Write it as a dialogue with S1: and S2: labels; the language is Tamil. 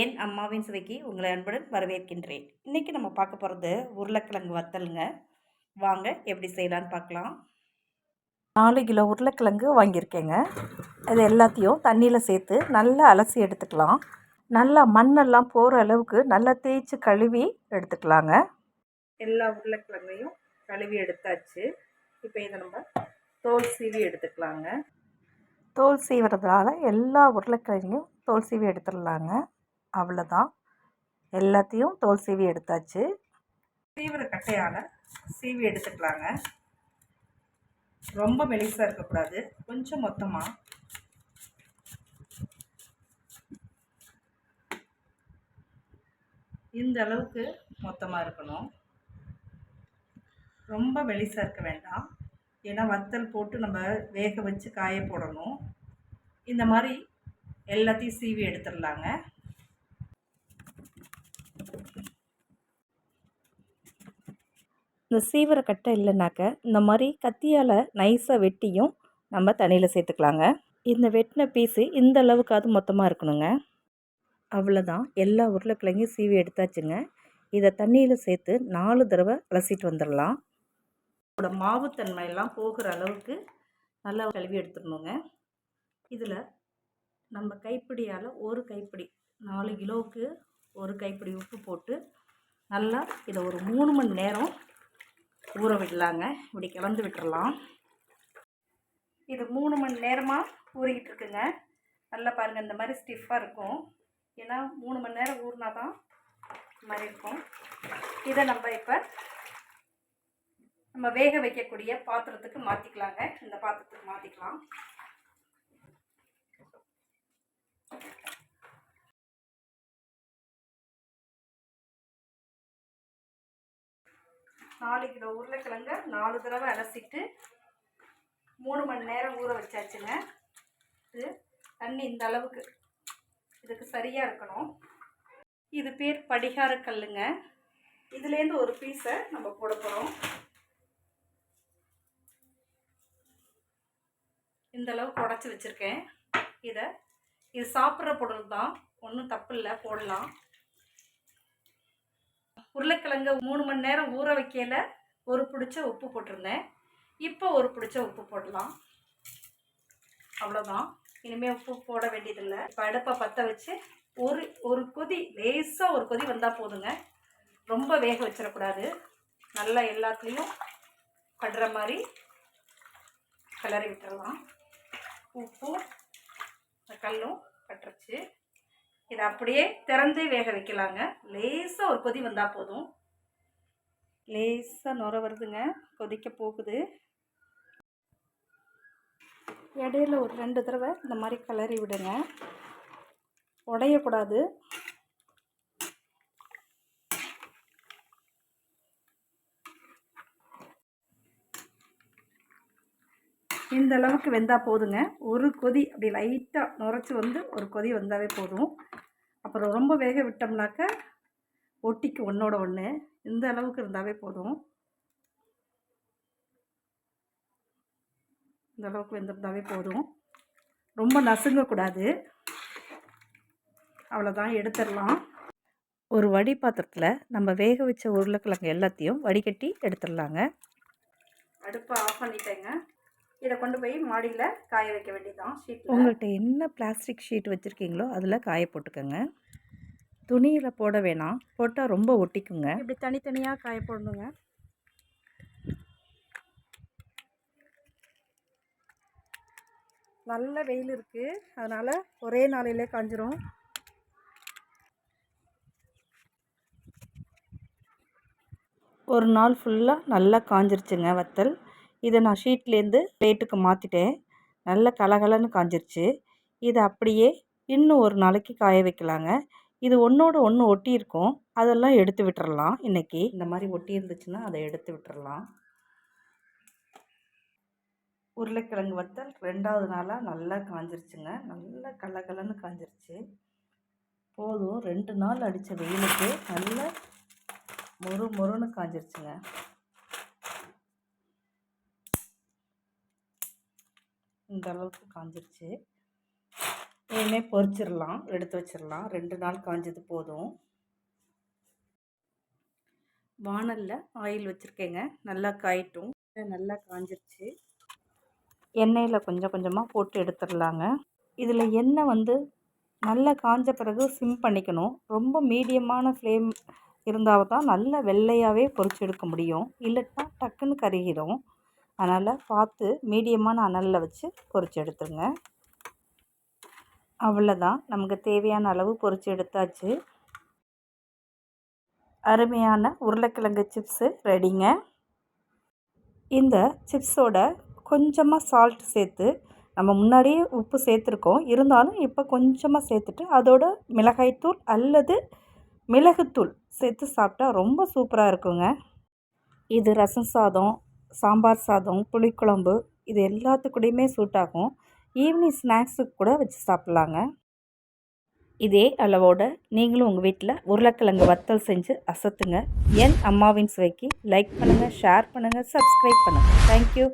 S1: என் அம்மாவின் சுவைக்கு உங்களை அன்புடன் வரவேற்கின்றேன். இன்றைக்கி நம்ம பார்க்க போகிறது உருளைக்கிழங்கு வத்தலுங்க. வாங்க எப்படி செய்யலான்னு பார்க்கலாம். நாலு கிலோ உருளைக்கிழங்கு வாங்கியிருக்கேங்க. அது எல்லாத்தையும் தண்ணியில் சேர்த்து நல்லா அலசி எடுத்துக்கலாம். நல்லா மண்ணெல்லாம் போகிற அளவுக்கு நல்லா தேய்ச்சி கழுவி எடுத்துக்கலாங்க. எல்லா உருளைக்கிழங்கையும் கழுவி எடுத்தாச்சு. இப்போ இதை நம்ம தோல் சீவி எடுத்துக்கலாங்க. தோல் சீவுறதுனால எல்லா உருளைக்கிழங்கையும் தோல் சீவி எடுத்துடலாங்க. அவ்வளோதான் எல்லாத்தையும் தோல் சீவி எடுத்தாச்சு. தீவிர கட்டையால் சீவி எடுத்துக்கலாங்க. ரொம்ப மெலிசாக இருக்கக்கூடாது. கொஞ்சம் மொத்தமாக இந்த அளவுக்கு மொத்தமாக இருக்கணும். ரொம்ப மெலிசாக இருக்க வேண்டாம். ஏன்னா வத்தல் போட்டு நம்ம வேக வச்சு காய போடணும். இந்த மாதிரி எல்லாத்தையும் சீவி எடுத்துடலாங்க. இந்த சீவர கட்டை இல்லைனாக்க இந்த மாதிரி கத்தியால் நைஸாக வெட்டியும் நம்ம தண்ணியில் சேர்த்துக்கலாங்க. இந்த வெட்டின பீஸு இந்த அளவுக்காவது மொத்தமாக இருக்கணுங்க. அவ்வளோதான் எல்லா உருளைக்கிழங்கையும் சீவி எடுத்தாச்சுங்க. இதை தண்ணியில் சேர்த்து நாலு தடவை அலசிட்டு வந்துடலாம். இதோட மாவுத்தன்மையெல்லாம் போகிற அளவுக்கு நல்லா கழுவி எடுத்துடணுங்க. இதில் நம்ம கைப்பிடியால் ஒரு கைப்பிடி நாலு கிலோவுக்கு ஒரு கைப்பிடி உப்பு போட்டு நல்லா இதை ஒரு மூணு மணி நேரம் ஊற விடலாங்க. இப்படி கலந்து விட்டுறலாம். இது மூணு மணி நேரமாக ஊறிக்கிட்டு இருக்குங்க. நல்லா பாருங்கள் இந்த மாதிரி ஸ்டிஃபாக இருக்கும். ஏன்னா மூணு மணி நேரம் ஊறினா தான் இந்த மாதிரி இருக்கும். இதை நம்ம இப்போ நம்ம வேக வைக்கக்கூடிய பாத்திரத்துக்கு மாற்றிக்கலாங்க இந்த பாத்திரத்துக்கு மாற்றிக்கலாம் நாலு கிலோ உருளைக்கிழங்க நாலு தடவை அலசிட்டு மூணு மணி நேரம் ஊற வச்சாச்சுங்க. இது தண்ணி இந்த அளவுக்கு. இதுக்கு சரியாக இருக்கணும். இது பேர் படிகார கல்லுங்க இதுலேருந்து ஒரு பீஸை நம்ம போட போகிறோம் இந்த அளவுக்கு உடச்சி வச்சுருக்கேன். இதை இது சாப்பிட்ற பொருள் தான் ஒன்றும் தப்பு இல்லை போடலாம். உருளைக்கிழங்கு மூணு மணி நேரம் ஊற வைக்கல ஒரு பிடிச்ச உப்பு போட்டிருந்தேன். இப்போ ஒரு பிடிச்ச உப்பு போடலாம். அவ்வளோதான் இனிமேல் உப்பு போட வேண்டியதில்லை. இப்போ அடுப்பை பற்ற வச்சு ஒரு ஒரு கொதி லேசாக ஒரு கொதி வந்தால் போதுங்க. ரொம்ப வேக வச்சிடக்கூடாது. நல்லா எல்லாத்துலேயும் படுற மாதிரி கிளறி விட்டுறலாம். உப்பும் கல்லும் பட்டுருச்சு. இதை அப்படியே திறந்தே வேக வைக்கலாங்க. லேசாக ஒரு கொதி வந்தால் போதும். லேசாக நுர வருதுங்க. கொதிக்க போகுது. இடையில ஒரு ரெண்டு தடவை இந்த மாதிரி கிளறி விடுங்க. உடையக்கூடாது. இந்த அளவுக்கு வெந்தால் போதுங்க. ஒரு கொதி அப்படி லைட்டாக நுரைச்சி வந்து ஒரு கொதி வந்தாவே போதும். அப்புறம் ரொம்ப வேக விட்டோம்னாக்க ஒட்டிக்கு ஒன்றோட ஒன்று இந்த அளவுக்கு இருந்தாவே போதும். இந்த அளவுக்கு வெந்திருந்தாவே போதும். ரொம்ப நசுங்கக்கூடாது. அவ்வளோதான் எடுத்துடலாம். ஒரு வடி பாத்திரத்தில் நம்ம வேக வச்ச உருளைக்கிழங்கு எல்லாத்தையும் வடிகட்டி எடுத்துடலாங்க. அடுப்பை ஆஃப் பண்ணிட்டேங்க. இதை கொண்டு போய் மாடியில் காய வைக்க வேண்டியதான் ஷீட் உங்கள்கிட்ட என்ன பிளாஸ்டிக் ஷீட் வச்சுருக்கீங்களோ அதில் காய போட்டுக்கோங்க. துணியில் போட வேணாம். போட்டால் ரொம்ப ஒட்டிக்குங்க. இப்படி தனித்தனியாக காய போடணுங்க. நல்ல வெயில் இருக்குது அதனால் ஒரே நாளையிலே காஞ்சிரும். ஒரு நாள் ஃபுல்லாக நல்லா காஞ்சிருச்சுங்க வத்தல். இதை நான் ஷீட்லேருந்து பிளேட்டுக்கு மாற்றிட்டேன் நல்ல கலகலன்னு காஞ்சிருச்சு. இதை அப்படியே இன்னும் ஒரு நாளைக்கு காய வைக்கலாங்க. இது ஒன்றோட ஒன்று ஒட்டி இருக்கும் அதெல்லாம் எடுத்து விட்டுறலாம் இன்றைக்கி இந்த மாதிரி ஒட்டி இருந்துச்சுன்னா அதை எடுத்து விட்டுறலாம். உருளைக்கிழங்கு வத்தல் ரெண்டாவது நாளாக நல்லா காஞ்சிருச்சுங்க. நல்லா கலகலன்னு காஞ்சிருச்சு. போதும். ரெண்டு நாள் அடித்த வெயிலுக்கு நல்ல மொறு மொறுன்னு காஞ்சிருச்சுங்க. இந்த அளவுக்கு காஞ்சிருச்சு. இனிமே பொறிச்சிடலாம் எடுத்து வச்சிடலாம். ரெண்டு நாள் காஞ்சது போதும். வானலில் ஆயில் வச்சுருக்கேங்க. நல்லா காயட்டும். நல்லா காஞ்சிருச்சு. எண்ணெயில் கொஞ்சம் கொஞ்சமாக போட்டு எடுத்துடலாங்க. இதில் எண்ணெய் வந்து நல்லா காஞ்ச பிறகு சிம் பண்ணிக்கணும். ரொம்ப மீடியமான ஃப்ளேம் இருந்தால் தான் நல்ல வெள்ளையாகவே பொறிச்சு எடுக்க முடியும். இல்லைன்னா டக்குன்னு கருகிடும். அதனால் பார்த்து மீடியமான அனலில் வச்சு பொறிச்சு எடுத்துருங்க. அவ்வளோதான். நமக்கு தேவையான அளவு பொறிச்சு எடுத்தாச்சு. அருமையான உருளைக்கிழங்கு சிப்ஸு ரெடிங்க. இந்த சிப்ஸோட கொஞ்சமாக சால்ட் சேர்த்து நம்ம முன்னாடியே உப்பு சேர்த்துருக்கோம். இருந்தாலும் இப்போ கொஞ்சமாக சேர்த்துட்டு அதோட மிளகாய்த்தூள் அல்லது மிளகுத்தூள் சேர்த்து சாப்பிட்டா ரொம்ப சூப்பராக இருக்குங்க. இது ரசம் சாதம் சாம்பார் சாதம் புளிக்குழம்பு இது எல்லாத்துக்கூடையுமே சூட் ஆகும். ஈவினிங் ஸ்நாக்ஸுக்கு கூட வச்சு சாப்பிட்லாங்க. இதே அளவோடு நீங்களும் உங்கள் வீட்டில் உருளைக்கிழங்கு வத்தல் செஞ்சு அசத்துங்க. என் அம்மாவின் சுவைக்கு லைக் பண்ணுங்கள் ஷேர் பண்ணுங்கள் சப்ஸ்கிரைப் பண்ணுங்கள் தேங்க்யூ